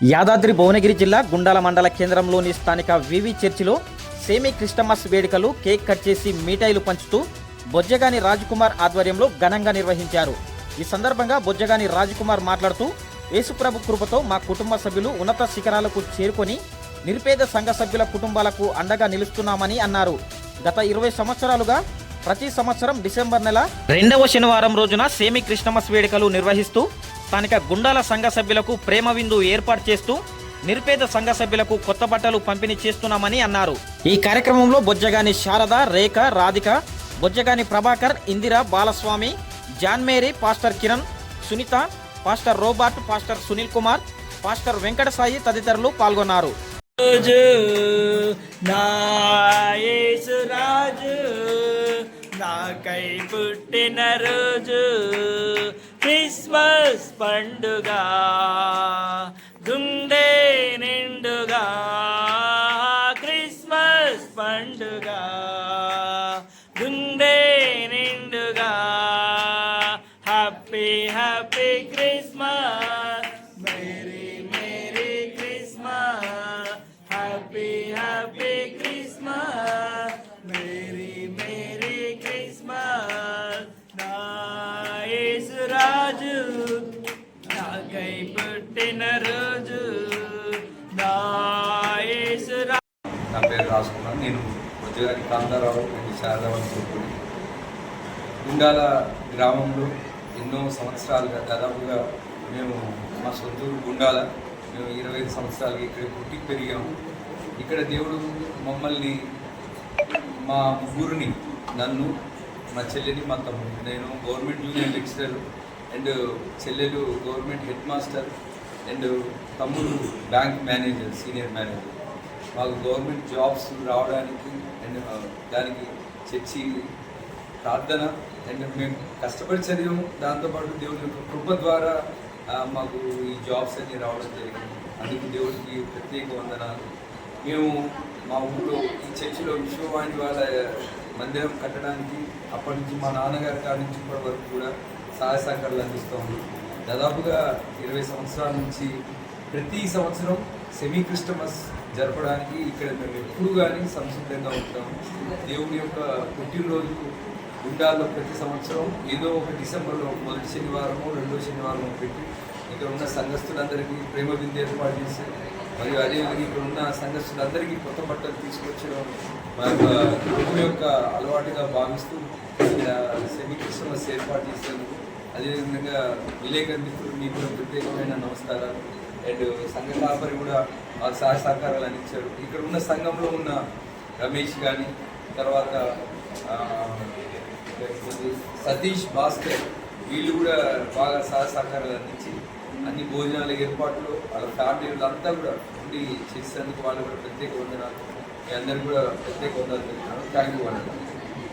యాదాద్రి భువనగిరి జిల్లా గుండాల మండల కేంద్రంలోని స్థానిక వివి చర్చిలో సేమీ క్రిస్టమస్ వేడుకలు కేక్ కట్ చేసి మిఠాయిలు పంచుతూ బొజ్జగాని రాజ్కుమార్ ఆధ్వర్యంలో ఘనంగా నిర్వహించారు. ఈ సందర్భంగా బొజ్జగాని రాజ్కుమార్ మాట్లాడుతూ యేసుప్రభు కృపతో మా కుటుంబ సభ్యులు ఉన్నత శిఖరాలకు చేరుకొని నిరుపేద సంఘ సభ్యుల కుటుంబాలకు అండగా నిలుస్తున్నామని అన్నారు. గత ఇరవై సంవత్సరాలుగా ప్రతి సంవత్సరం డిసెంబర్ నెల రెండవ శనివారం రోజున సేమి క్రిస్టమస్ వేడుకలు నిర్వహిస్తూ స్థానిక గుండాల సంఘ సభ్యులకు ప్రేమ విందు ఏర్పాటు చేస్తూ నిరుపేద సంఘ సభ్యులకు కొత్త బట్టలు పంపిణీ చేస్తున్నామని అన్నారు. ఈ కార్యక్రమంలో Bojjagani Sharada Rekha Radhika Bojjagani Prabhakar Indira Balaswamy John Mary pastor Kiran Sunitha pastor Robert pastor Sunil Kumar pastor Venkata Sai తదితరులు పాల్గొన్నారు. రాజు నాకై పుట్టిన రోజు క్రిస్మస్ పండుగ. గుండె నిండుగా క్రిస్మస్ పండుగ. పుట్టిన నా పేరు రాసుకున్నాను నేను బొజ్జగారి కాంతారావు అండ్ శారదావని కొడుకుని గుండాల గ్రామంలో ఎన్నో సంవత్సరాలుగా దాదాపుగా మేము మా సొంతూరు గుండాల. మేము ఇరవై ఐదు సంవత్సరాలుగా ఇక్కడ పుట్టి పెరిగాము. ఇక్కడ దేవుడు మమ్మల్ని మా ముగ్గురిని నన్ను మా చెల్లెని మా తమ్ముడు నేను గవర్నమెంట్ యూనియన్ లెక్చరర్ అండ్ చెల్లెలు గవర్నమెంట్ హెడ్ మాస్టర్ అండ్ తమ్ముడు బ్యాంక్ మేనేజర్ సీనియర్ మేనేజర్. మాకు గవర్నమెంట్ జాబ్స్ రావడానికి అండ్ దానికి చర్చి ప్రార్థన అండ్ మేము కష్టపడి చదివాము. దాంతోపాటు దేవుడి యొక్క కృప ద్వారా మాకు ఈ జాబ్స్ అన్నీ రావడం జరిగింది. అందుకు దేవుడికి ప్రత్యేక వందనాలు. మేము మా ఊళ్ళో ఈ చర్చిలో విశ్వవాణి వాళ్ళ మందిరం కట్టడానికి అప్పటి నుంచి మా నాన్నగారి కాడి నుంచి ఇప్పటి వరకు కూడా సహాయ సహకారాలు అందిస్తూ ఉన్నాం. దాదాపుగా ఇరవై సంవత్సరాల నుంచి ప్రతి సంవత్సరం సెమీ క్రిస్టమస్ జరపడానికి ఇక్కడ మేము ఎప్పుడు కానీ సంసిద్ధంగా ఉంటాం. దేవుని యొక్క పుట్టినరోజు గుండాల్లో ప్రతి సంవత్సరం ఏదో ఒక డిసెంబర్లో మొదటి శనివారము రెండో శనివారము పెట్టి ఇక్కడ ఉన్న సంఘస్థులందరికీ ప్రేమ బిందు ఏర్పాటు చేసి మరియు అదేవిధంగా ఇక్కడ ఉన్న సంఘస్థులందరికీ కొత్త బట్టలు తీసుకొచ్చడం మా యొక్క యొక్క అలవాటుగా భావిస్తూ ఇక్కడ సెమీ క్రిస్టమస్ ఏర్పాటు చేసేందుకు అదేవిధంగా విలేకరు మీకు కూడా ప్రత్యేకమైన నమస్కారాలు. అండ్ సంఘ కాపరి కూడా మాకు సహాయ సహకారాలు అందించారు. ఇక్కడ ఉన్న సంఘంలో ఉన్న రమేష్ కానీ తర్వాత సతీష్ భాస్కర్ వీళ్ళు కూడా బాగా సహాయ సహకారాలు అందించి అన్ని భోజనాల ఏర్పాట్లు వాళ్ళ ఫ్యామిలీ అంతా కూడా ఉండి చేసేందుకు వాళ్ళు కూడా ప్రత్యేక వందనాలు. మీ అందరూ కూడా ప్రత్యేక వందనాలు థ్యాంక్ యూ వందనాలు